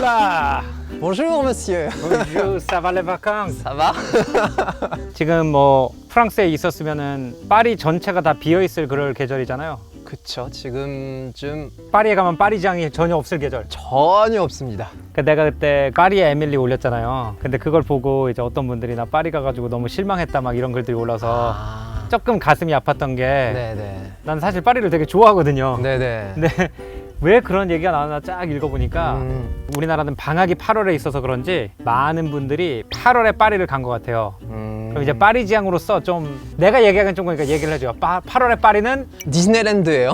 Oula Bonjour monsieur. Bonjour, ça va les vacances? Ça va? 지금 뭐 프랑스에 있었으면은 파리 전체가 다 비어 있을 그럴 계절이잖아요. 그쵸. 지금쯤 파리에 가면 파리장이 전혀 없을 계절. 전혀 없습니다. 그 내가 그때 파리에 에밀리 올렸잖아요. 근데 그걸 보고 이제 어떤 분들이 나 파리 가가지고 너무 실망했다 막 이런 글들이 올라서 아. 조금 가슴이 아팠던 게 난 네네. 사실 파리를 되게 좋아하거든요. 네네. 근데 왜 그런 얘기가 나왔나 쫙 읽어보니까 음, 우리나라는 방학이 8월에 있어서 그런지 많은 분들이 8월에 파리를 간 것 같아요. 음. 그럼 이제 파리 지향으로서 좀 내가 얘기하기는 좀 그러니까 얘기를 해줘요. 파, 8월에 파리는 디즈니랜드예요.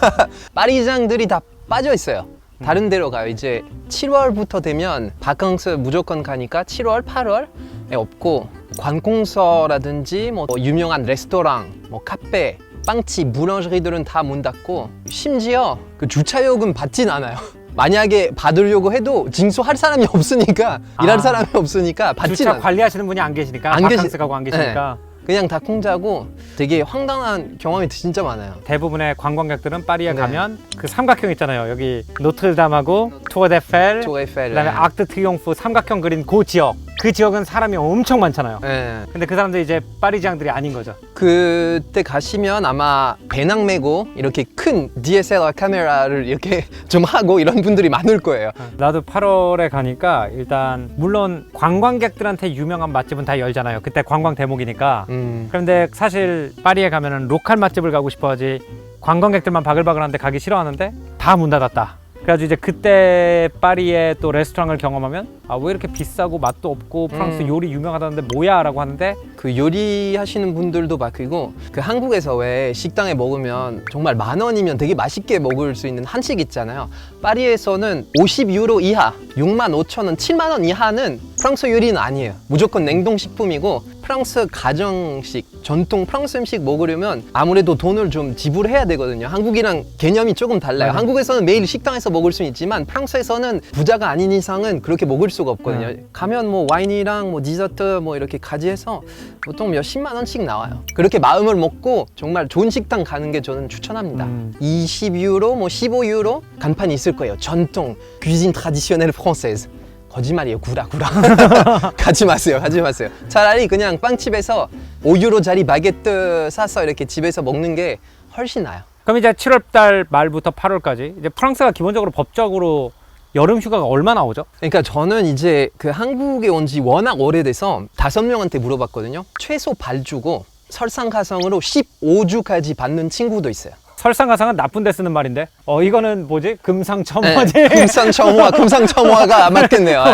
파리장들이 다 빠져 있어요. 다른 데로 가요. 이제 7월부터 되면 바캉스 무조건 가니까 7월, 8월에 없고 관공서라든지 뭐 유명한 레스토랑, 뭐 카페, 빵집, 무런저리들은 다 문 닫고 심지어 그 주차요금 받진 않아요. 만약에 받으려고 해도 징수할 사람이 없으니까 일할 아. 사람이 없으니까 받진 주차 않아요. 관리하시는 분이 안 계시니까 안 계시- 바캉스 가고 안 계시니까 그냥 다 공짜고 되게 황당한 경험이 진짜 많아요. 대부분의 관광객들은 파리에 네. 가면 그 삼각형 있잖아요. 여기 노트르담하고 투어데펠. 그다음에 아크트 트리옹프 삼각형 그린 그 지역 그 지역은 사람이 엄청 많잖아요. 예. 근데 그 사람들이 이제 파리지향들이 아닌 거죠. 그때 가시면 아마 배낭 메고 이렇게 큰 DSLR 카메라를 이렇게 좀 하고 이런 분들이 많을 거예요. 나도 8월에 가니까 일단 물론 관광객들한테 유명한 맛집은 다 열잖아요. 그때 관광 대목이니까. 음. 그런데 사실 파리에 가면은 로컬 맛집을 가고 싶어하지 관광객들만 바글바글한데 가기 싫어하는데 다 문 닫았다. 그래가지고 이제 그때 파리의 또 레스토랑을 경험하면 아 왜 이렇게 비싸고 맛도 없고 프랑스 음. 요리 유명하다는데 뭐야라고 하는데 그 요리하시는 분들도 바뀌고 그 한국에서 왜 식당에 먹으면 정말 만 원이면 되게 맛있게 먹을 수 있는 한식 있잖아요. 파리에서는 50유로 이하, 6만 5천 원, 7만 원 이하는 프랑스 요리는 아니에요. 무조건 냉동식품이고 프랑스 가정식, 전통 프랑스 음식 먹으려면 아무래도 돈을 좀 지불해야 되거든요. 한국이랑 개념이 조금 달라요. 맞아요. 한국에서는 매일 식당에서 먹을 수 있지만 프랑스에서는 부자가 아닌 이상은 그렇게 먹을 수가 없거든요. 네. 가면 뭐 와인이랑 뭐 디저트 뭐 이렇게 가지해서 보통 몇십만 원씩 나와요. 그렇게 마음을 먹고 정말 좋은 식당 가는 게 저는 추천합니다. 음. 20유로, 뭐 15유로 간판이 있을 거예요. 전통 cuisine traditionnelle française. 거짓말이에요. 구라 구라. 가지 마세요. 가지 마세요. 차라리 그냥 빵집에서 5유로짜리 바게트 사서 이렇게 집에서 먹는 게 훨씬 나아요. 그럼 이제 7월달 말부터 8월까지 이제 프랑스가 기본적으로 법적으로 여름 휴가가 얼마나 오죠? 그러니까 저는 이제 그 한국에 온 지 워낙 오래돼서 다섯 명한테 물어봤거든요. 최소 발주고 설상가성으로 15주까지 받는 친구도 있어요. 설상가상은 나쁜 데 쓰는 말인데 어 이거는 뭐지 금상첨화지 네, 금상첨화, 금상첨화가 맞겠네요.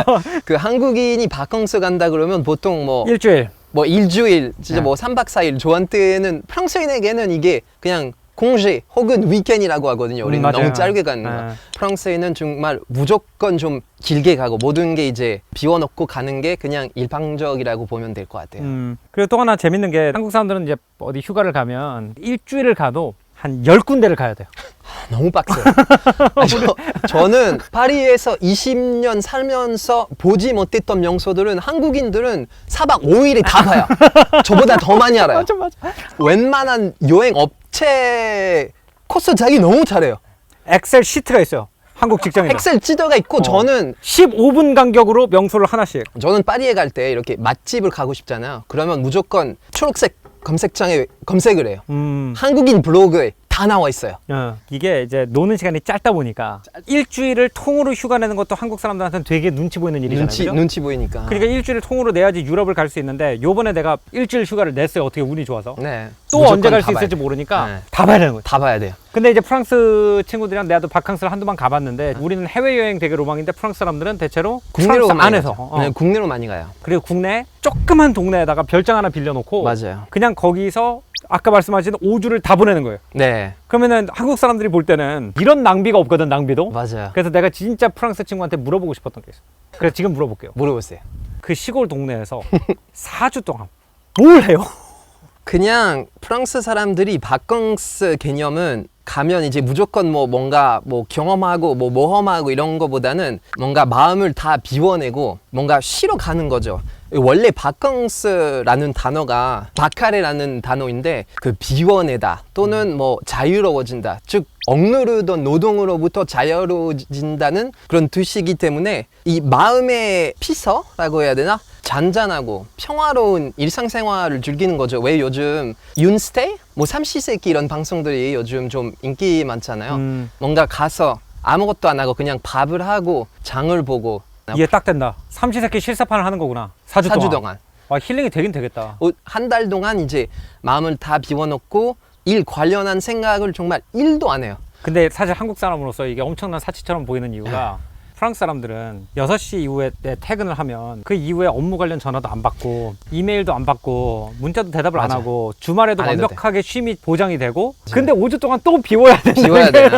그 한국인이 바캉스 간다 그러면 보통 뭐, 일주일 뭐 일주일, 진짜 네. 뭐 3박 4일, 저한테는 프랑스인에게는 이게 그냥 공제 혹은 위켄이라고 하거든요. 우리는 음. 너무 짧게 가는 거. 네. 프랑스에는 정말 무조건 좀 길게 가고 모든 게 이제 비워놓고 가는 게 그냥 일방적이라고 보면 될 것 같아요. 음, 그리고 또 하나 재밌는 게 한국 사람들은 이제 어디 휴가를 가면 일주일을 가도 한 10군데를 가야 돼요. 너무 빡세요. 아니, 저, 저는 파리에서 20년 살면서 보지 못했던 명소들은 한국인들은 4박 5일에 다 봐요. 저보다 더 많이 알아요. 맞아 맞아. 웬만한 여행 업체 코스 자기 너무 잘해요. 엑셀 시트가 있어요. 한국 직장인. 엑셀 찌더가 있고 어. 저는 15분 간격으로 명소를 하나씩. 저는 파리에 갈 때 이렇게 맛집을 가고 싶잖아요. 그러면 무조건 초록색 검색창에 검색을 해요. 음. 한국인 블로그에 다 나와 있어요. 어, 이게 이제 노는 시간이 짧다 보니까 일주일을 통으로 휴가 내는 것도 한국 사람들한테는 되게 눈치 보이는 일이잖아요. 눈치 그죠? 눈치 보이니까. 그러니까 일주일을 통으로 내야지 유럽을 갈 수 있는데 요번에 내가 일주일 휴가를 냈어요. 어떻게 운이 좋아서. 네. 또 무조건 언제 갈 다 수 봐야 있을지 돼. 모르니까 네. 다 봐야 되는 거예요. 다 봐야 돼요. 근데 이제 프랑스 친구들이랑 내가 또 바캉스를 한두 번 가봤는데 우리는 해외여행 되게 로망인데 프랑스 사람들은 대체로 국내로 프랑스 많이 안에서 가죠. 어. 네, 국내로 많이 가요. 그리고 국내 조그만 동네에다가 별장 하나 빌려놓고 맞아요. 그냥 거기서 아까 말씀하신 5주를 다 보내는 거예요. 네, 그러면은 한국 사람들이 볼 때는 이런 낭비가 없거든 낭비도. 맞아요. 그래서 내가 진짜 프랑스 친구한테 물어보고 싶었던 게 있어. 그래서 지금 물어볼게요. 물어보세요. 그 시골 동네에서 4주 동안 뭘 해요? 그냥 프랑스 사람들이 바캉스 개념은 가면 이제 무조건 뭐 뭔가 뭐 경험하고 뭐 모험하고 이런 거보다는 뭔가 마음을 다 비워내고 뭔가 쉬러 가는 거죠. 원래 바캉스라는 단어가 바카레라는 단어인데 그 비워내다 또는 뭐 자유로워진다 즉 억누르던 노동으로부터 자유로워진다는 그런 뜻이기 때문에 이 마음의 피서라고 해야 되나? 잔잔하고 평화로운 일상생활을 즐기는 거죠. 왜 요즘 윤스테이 뭐 삼시세끼 이런 방송들이 요즘 좀 인기 많잖아요. 음, 뭔가 가서 아무것도 안 하고 그냥 밥을 하고 장을 보고 이해 딱 된다. 삼시세끼 실사판을 하는 거구나. 4주, 4주 동안. 동안 와, 힐링이 되긴 되겠다. 한 달 동안 이제 마음을 다 비워놓고 일 관련한 생각을 정말 일도 안 해요. 근데 사실 한국 사람으로서 이게 엄청난 사치처럼 보이는 이유가 네. 프랑스 사람들은 6시 이후에 내 퇴근을 하면 그 이후에 업무 관련 전화도 안 받고 이메일도 안 받고 문자도 대답을 안 맞아요. 하고 주말에도 안 완벽하게 쉼이 보장이 되고 근데 5주 동안 또 비워야 된다. 비워야 돼요.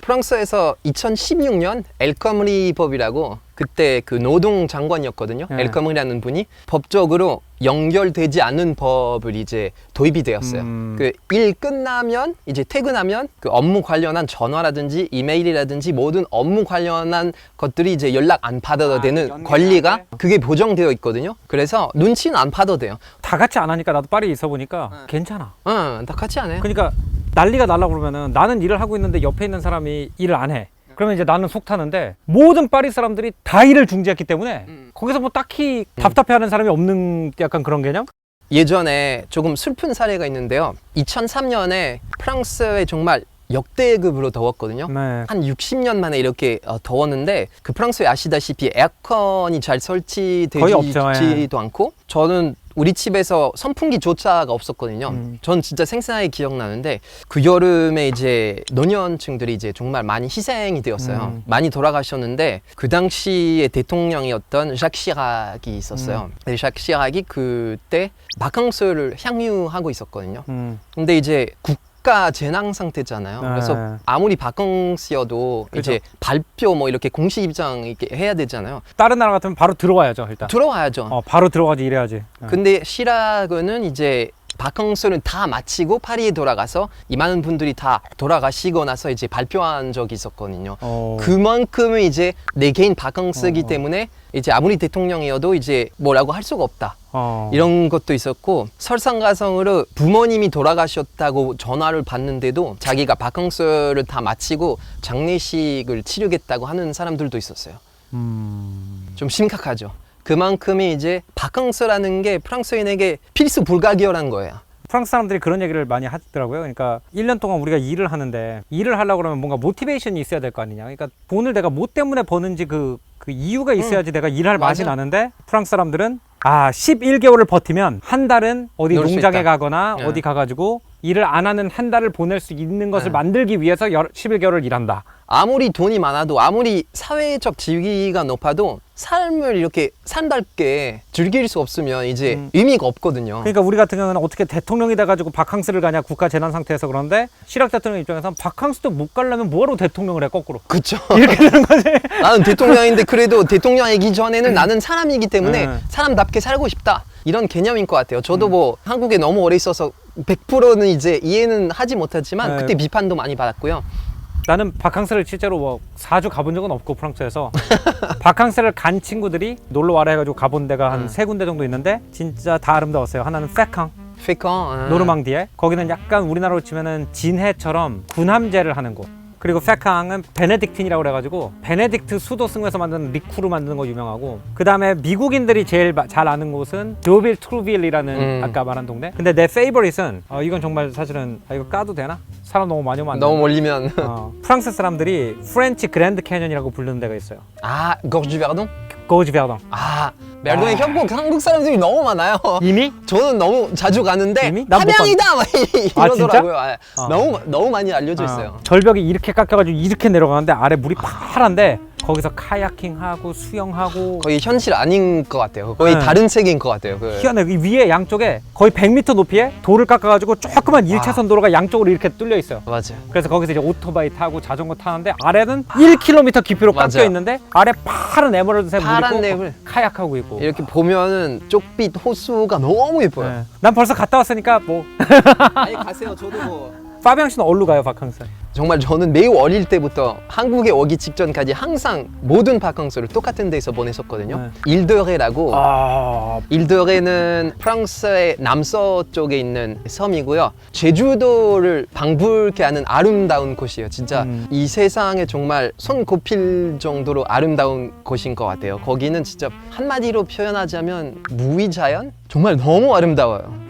프랑스에서 2016년 엘커무리 법이라고 그때 그 노동 장관이었거든요. 네. 엘커무리라는 분이 법적으로 연결되지 않는 법을 이제 도입이 되었어요. 음. 그일 끝나면 이제 퇴근하면 그 업무 관련한 전화라든지 이메일이라든지 모든 업무 관련한 것들이 이제 연락 안 받아도 아, 되는 권리가 안 돼? 그게 보정되어 있거든요. 그래서 눈치는 안 봐도 돼요. 다 같이 안 하니까 나도 파리에 있어 보니까 네. 괜찮아. 응, 다 같이 안 해요. 그러니까 난리가 날라 그러면은 나는 일을 하고 있는데 옆에 있는 사람이 일을 안 해. 그러면 이제 나는 속 타는데 모든 파리 사람들이 다 일을 중지했기 때문에 음. 거기서 뭐 딱히 답답해하는 사람이 없는 약간 그런 개념? 예전에 조금 슬픈 사례가 있는데요. 2003년에 프랑스에 정말 역대급으로 더웠거든요. 네. 한 60년 만에 이렇게 어, 더웠는데 그 프랑스에 아시다시피 에어컨이 잘 거의 없죠, 설치되지도 않고 저는 우리 집에서 선풍기조차가 없었거든요. 음. 전 진짜 생생하게 기억나는데 그 여름에 이제 노년층들이 이제 정말 많이 희생이 되었어요. 음. 많이 돌아가셨는데 그 당시에 대통령이었던 ዣ크 시락이 있었어요. 음. ዣ크 시락이 그때 바캉스를 향유하고 있었거든요. 음. 근데 이제 국 가 재난 상태잖아요. 네. 그래서 아무리 바캉스여도 그죠. 이제 발표 뭐 이렇게 공식 입장 이렇게 해야 되잖아요. 다른 나라 같으면 바로 들어와야죠 일단. 들어와야죠. 어, 바로 들어가지 일해야지. 네. 근데 시라그는 이제 바캉스를 다 마치고 파리에 돌아가서 이 많은 분들이 다 돌아가시고 나서 이제 발표한 적이 있었거든요. 어. 그만큼은 이제 내 개인 바캉스이기 어. 때문에 이제 아무리 대통령이어도 이제 뭐라고 할 수가 없다. 어. 이런 것도 있었고 설상가성으로 부모님이 돌아가셨다고 전화를 받는데도 자기가 바캉스를 다 마치고 장례식을 치르겠다고 하는 사람들도 있었어요. 음. 좀 심각하죠. 그만큼이 이제 바캉스라는 게 프랑스인에게 필수 불가결한 거예요. 프랑스 사람들이 그런 얘기를 많이 하더라고요. 그러니까 1년 동안 우리가 일을 하는데 일을 하려고 그러면 뭔가 모티베이션이 있어야 될 거 아니냐. 그러니까 돈을 내가 뭐 때문에 버는지 그, 그 이유가 있어야지 내가 일할 맛이 맞아. 나는데 프랑스 사람들은 아 11개월을 버티면 한 달은 어디 놀수 농장에 있다. 가거나 네. 어디 가가지고 일을 안 하는 한 달을 보낼 수 있는 것을 네. 만들기 위해서 열- 11개월을 일한다. 아무리 돈이 많아도 아무리 사회적 지위가 높아도 삶을 이렇게 산답게 즐길 수 없으면 이제 음. 의미가 없거든요. 그러니까 우리 같은 경우는 어떻게 대통령이 돼가지고 바캉스를 가냐 국가 재난 상태에서 그런데 시락 대통령 입장에서는 바캉스도 못 가려면 뭐하러 대통령을 해 거꾸로 그쵸. 이렇게 되는 거지. 나는 대통령인데 그래도 대통령이기 전에는 나는 사람이기 때문에 네. 사람답게 살고 싶다. 이런 개념인 것 같아요. 저도 뭐 한국에 너무 오래 있어서 100%는 이제 이해는 하지 못하지만 네. 그때 비판도 많이 받았고요. 나는 바캉스를 실제로 뭐 4주 가본 적은 없고 프랑스에서 바캉스를 간 친구들이 놀러 와라 해가지고 가본 데가 한 음. 세 군데 정도 있는데 진짜 다 아름다웠어요. 하나는 페캉 페컨. 아. 노르망디에 거기는 약간 우리나라로 치면은 진해처럼 군함제를 하는 곳. 그리고 페캉은 베네딕틴이라고 그래가지고 베네딕트 수도 승에서 만든 리쿠르 만드는 거 유명하고 그 다음에 미국인들이 제일 마- 잘 아는 곳은 드빌 트루빌이라는 음. 아까 말한 동네. 근데 내 페이버릿은 어, 이건 정말 사실은 아, 이거 까도 되나? 사람 너무 많이 오면 안 너무? 몰리면 어, 프랑스 사람들이 프렌치 그랜드 캐년이라고 부르는 데가 있어요. 아 Verdon. 고지 베르동. 아 멜동에 아. 협곡 한국 사람들이 너무 많아요. 이미? 저는 너무 자주 가는데 이미? 난못 함양이다 막 아, 이러더라고요. 아, 어. 너무 너무 많이 알려져 어, 있어요. 절벽이 이렇게 깎여가지고 이렇게 내려가는데 아래 물이 파란데 거기서 카야킹하고 수영하고 거의 현실 아닌 것 같아요. 거의 네. 다른 세계인 것 같아요. 그 희한해. 이 위에 양쪽에 거의 100m 높이에 돌을 깎아가지고 조그만 1차선 도로가 양쪽으로 이렇게 뚫려 있어요. 맞아요. 그래서 거기서 이제 오토바이 타고 자전거 타는데 아래는 1km 깊이로 깎여 맞아요. 있는데 아래 파란 에메랄드색 물이 파란 있고 neb을. 카약하고 있고. 이렇게 보면은 쪽빛 호수가 너무 예뻐요. 네. 난 벌써 갔다 왔으니까 뭐 아니 가세요. 저도 뭐 파비앙 씨는 어디로 가요 바캉스? 정말 저는 매우 어릴 때부터 한국에 오기 직전까지 항상 모든 바캉스를 똑같은 데서 보냈었거든요. 일드레라고 아 일드레는 프랑스의 남서쪽에 있는 섬이고요. 제주도를 방불케 하는 아름다운 곳이에요. 진짜 음. 이 세상에 정말 손 꼽힐 정도로 아름다운 곳인 것 같아요. 거기는 진짜 한마디로 표현하자면 무위자연? 정말 너무 아름다워요.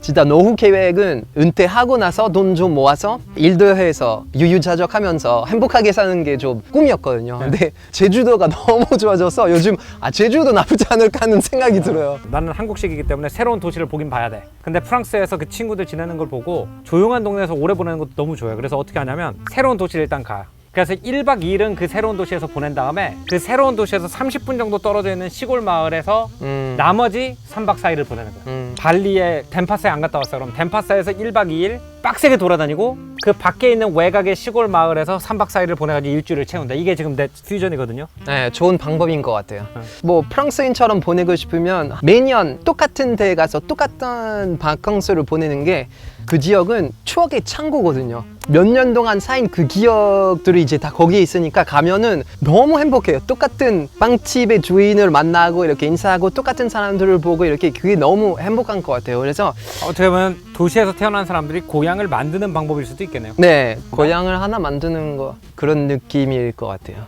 진짜 노후 계획은 은퇴하고 나서 돈 좀 모아서 일도 해서 유유자적하면서 행복하게 사는 게 좀 꿈이었거든요. 근데 제주도가 너무 좋아져서 요즘 아 제주도 나쁘지 않을까 하는 생각이 들어요. 나는 한국식이기 때문에 새로운 도시를 보긴 봐야 돼. 근데 프랑스에서 그 친구들 지내는 걸 보고 조용한 동네에서 오래 보내는 것도 너무 좋아요. 그래서 어떻게 하냐면 새로운 도시를 일단 가. 그래서 1박 2일은 그 새로운 도시에서 보낸 다음에 그 새로운 도시에서 30분 정도 떨어져 있는 시골 마을에서 음, 나머지 3박 4일을 보내는 거야. 음, 발리에 덴파스에 안 갔다 왔어. 그럼 덴파스에서 1박 2일 빡세게 돌아다니고 그 밖에 있는 외곽의 시골 마을에서 3박 4일을 보내가지고 일주일을 채운다. 이게 지금 내 퓨전이거든요. 네, 좋은 방법인 것 같아요. 응. 뭐 프랑스인처럼 보내고 싶으면 매년 똑같은 데에 가서 똑같은 바캉스를 보내는 게 그 지역은 추억의 창고거든요. 몇 년 동안 쌓인 그 기억들이 이제 다 거기에 있으니까 가면은 너무 행복해요. 똑같은 빵집의 주인을 만나고 이렇게 인사하고 똑같은 사람들을 보고 이렇게 그게 너무 행복한 것 같아요. 그래서 어떻게 보면 도시에서 태어난 사람들이 고향을 만드는 방법일 수도 있겠네요. 네, 고향을 하나 만드는 거 그런 느낌일 것 같아요.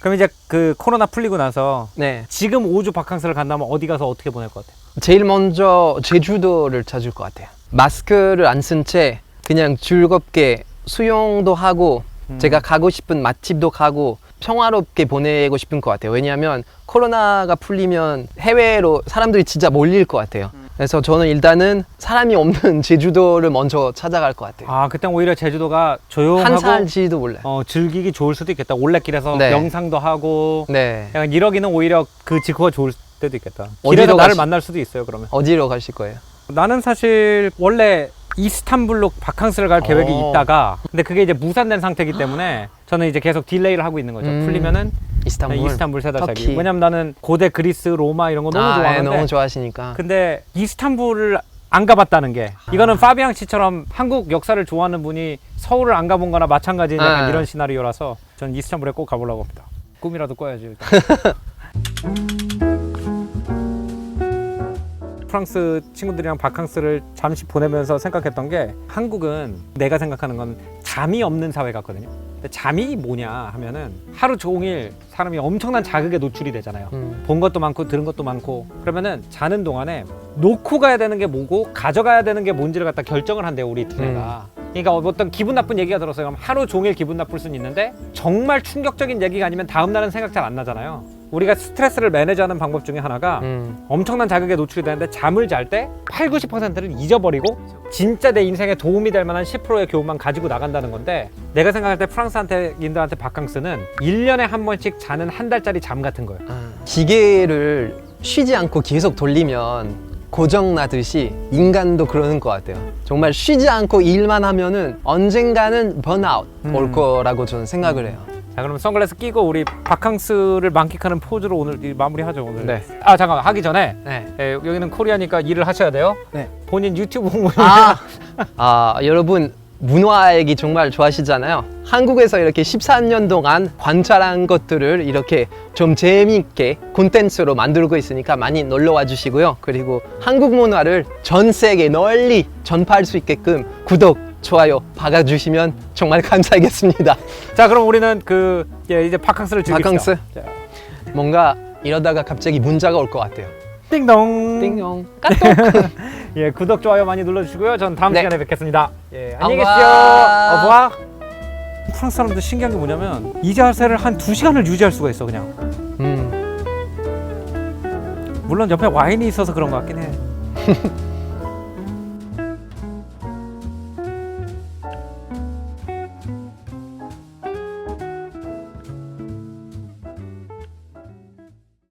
그럼 이제 그 코로나 풀리고 나서 네. 지금 5주 바캉스를 간다면 어디 가서 어떻게 보낼 것 같아요? 제일 먼저 제주도를 찾을 것 같아요. 마스크를 안 쓴 채 그냥 즐겁게 수영도 하고 음. 제가 가고 싶은 맛집도 가고 평화롭게 보내고 싶은 것 같아요. 왜냐하면 코로나가 풀리면 해외로 사람들이 진짜 몰릴 것 같아요. 그래서 저는 일단은 사람이 없는 제주도를 먼저 찾아갈 것 같아요. 아, 그때 오히려 제주도가 조용하고 한 살지도 몰라요. 어, 즐기기 좋을 수도 있겠다. 올레길에서 네. 명상도 하고 네. 약간 이러기는 오히려 그 직후가 좋을 때도 있겠다. 어디로 길에서 나를 가시- 만날 수도 있어요. 그러면 어디로 가실 거예요? 나는 사실 원래 이스탄불로 바캉스를 갈 계획이 어. 있다가 근데 그게 이제 무산된 상태이기 때문에 저는 이제 계속 딜레이를 하고 있는 거죠. 음. 풀리면은 이스탄불. 네, 이스탄불 세달 살기. 터키. 왜냐면 나는 고대 그리스, 로마 이런 거 너무 아, 네, 좋아하는데 너무 좋아하시니까. 근데 이스탄불을 안 가봤다는 게 이거는 파비앙 씨처럼 한국 역사를 좋아하는 분이 서울을 안 가본 거나 마찬가지인 약간 아. 이런 시나리오라서 전 이스탄불에 꼭 가보려고 합니다. 꿈이라도 꿔야지 일단. 프랑스 친구들이랑 바캉스를 잠시 보내면서 생각했던 게 한국은 내가 생각하는 건 잠이 없는 사회 같거든요. 근데 잠이 뭐냐 하면은 하루 종일 사람이 엄청난 자극에 노출이 되잖아요. 음. 본 것도 많고 들은 것도 많고 그러면은 자는 동안에 놓고 가야 되는 게 뭐고 가져가야 되는 게 뭔지를 갖다 결정을 한대요 우리 두뇌가 그러니까 어떤 기분 나쁜 얘기가 들었어요 그럼 하루 종일 기분 나쁠 수는 있는데 정말 충격적인 얘기가 아니면 다음 날은 생각 잘 안 나잖아요 우리가 스트레스를 매니지하는 방법 중에 하나가 음. 엄청난 자극에 노출이 되는데 잠을 잘 때 8, 90%를 잊어버리고 진짜 내 인생에 도움이 될 만한 10%의 교훈만 가지고 나간다는 건데 내가 생각할 때 프랑스한테 인들한테 바캉스는 1년에 한 번씩 자는 한 달짜리 잠 같은 거예요 아, 기계를 쉬지 않고 계속 돌리면 고장 나듯이 인간도 그러는 것 같아요. 정말 쉬지 않고 일만 하면은 언젠가는 번아웃 올 음. 거라고 저는 생각을 해요. 자 그러면 선글라스 끼고 우리 바캉스를 만끽하는 포즈로 오늘 이 마무리하죠 오늘. 네. 아 잠깐 하기 전에 네. 예, 여기는 코리아니까 일을 하셔야 돼요. 네. 본인 유튜브 홍보. 아, 아 여러분 문화 얘기 정말 좋아하시잖아요. 한국에서 이렇게 14년 동안 관찰한 것들을 이렇게 좀 재미있게 콘텐츠로 만들고 있으니까 많이 놀러 와 주시고요. 그리고 한국 문화를 전 세계 널리 전파할 수 있게끔 구독, 좋아요 박아주시면 정말 감사하겠습니다. 자 그럼 우리는 그 예, 이제 바캉스를 즐깁시다. 바캉스? 자, 뭔가 이러다가 갑자기 문자가 올 것 같아요. 띵동. 띵용 까똑. 예 구독 좋아요 많이 눌러주시고요. 전 다음 네. 시간에 뵙겠습니다. 예 안녕히 au 계십시오. revoir. 어부아. 프랑스 사람들 신기한 게 뭐냐면 이 자세를 한 두 시간을 유지할 수가 있어 그냥. 음. 물론 옆에 와인이 있어서 그런 것 같긴 해.